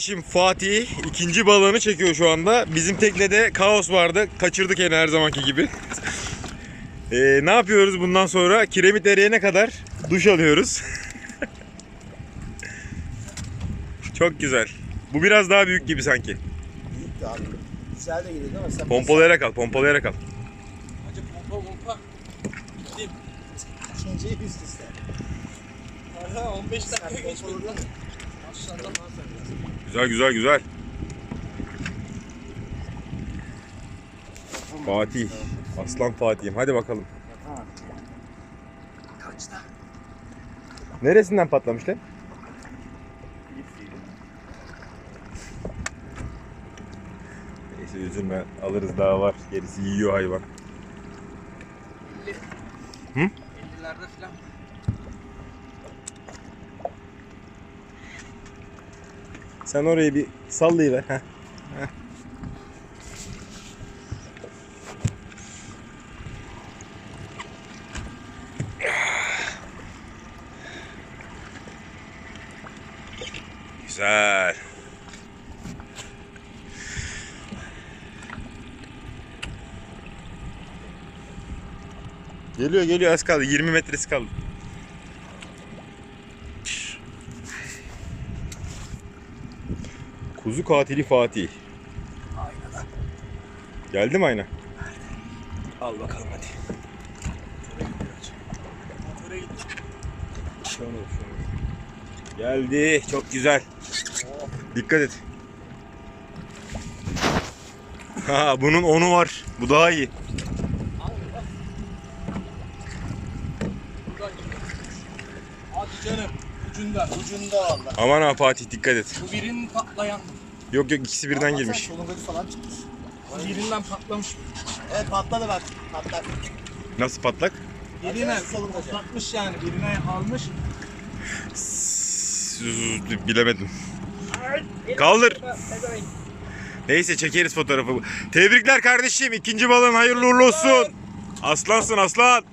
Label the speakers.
Speaker 1: Şimdi Fatih ikinci balığını çekiyor şu anda. Bizim teknede kaos vardı. Kaçırdık yine her zamanki gibi. Ee, ne yapıyoruz bundan sonra? Kiremit eriyene kadar duş alıyoruz. Çok güzel. Bu biraz daha büyük gibi sanki.
Speaker 2: Büyük de abi. Güzel de geliyor ama sen
Speaker 1: Pompalayarak al, pompalayarak al.
Speaker 3: Hacı pompa pompa. Gideyim.
Speaker 2: ikinciyi üst üste.
Speaker 3: Aha 15 dakika geçmedi
Speaker 1: Güzel güzel güzel. Fatih. Aslan Fatih'im. Hadi bakalım.
Speaker 3: Kaçta?
Speaker 1: Neresinden patlamış lan? Neyse üzülme. Alırız daha var. Gerisi yiyor hayvan.
Speaker 3: 50.
Speaker 1: Hı?
Speaker 3: 50'lerde falan.
Speaker 1: Sen orayı bir sallayıver. Heh. Güzel. Geliyor geliyor az kaldı 20 metresi kaldı. Kuzu katili Fatih.
Speaker 3: Aynadan.
Speaker 1: Geldi mi ayna?
Speaker 3: Al bakalım hadi.
Speaker 1: Geldi. Çok güzel. Dikkat et. Ha bunun onu var. Bu daha iyi.
Speaker 3: Hadi canım. Ucunda.
Speaker 2: Ucunda valla.
Speaker 1: Aman ha Fatih dikkat et.
Speaker 3: Bu birinin patlayan.
Speaker 1: Yok yok ikisi birden girmiş.
Speaker 2: Solungacı falan çıkmış.
Speaker 3: Bu birinden patlamış.
Speaker 2: Evet patladı bak. Patlar.
Speaker 1: Nasıl patlak?
Speaker 3: Birine
Speaker 2: solungacı.
Speaker 3: patlatmış yani. Birine almış.
Speaker 1: Bilemedim. Kaldır. Neyse çekeriz fotoğrafı. Tebrikler kardeşim. İkinci balığın hayırlı uğurlu olsun. Aslansın aslan.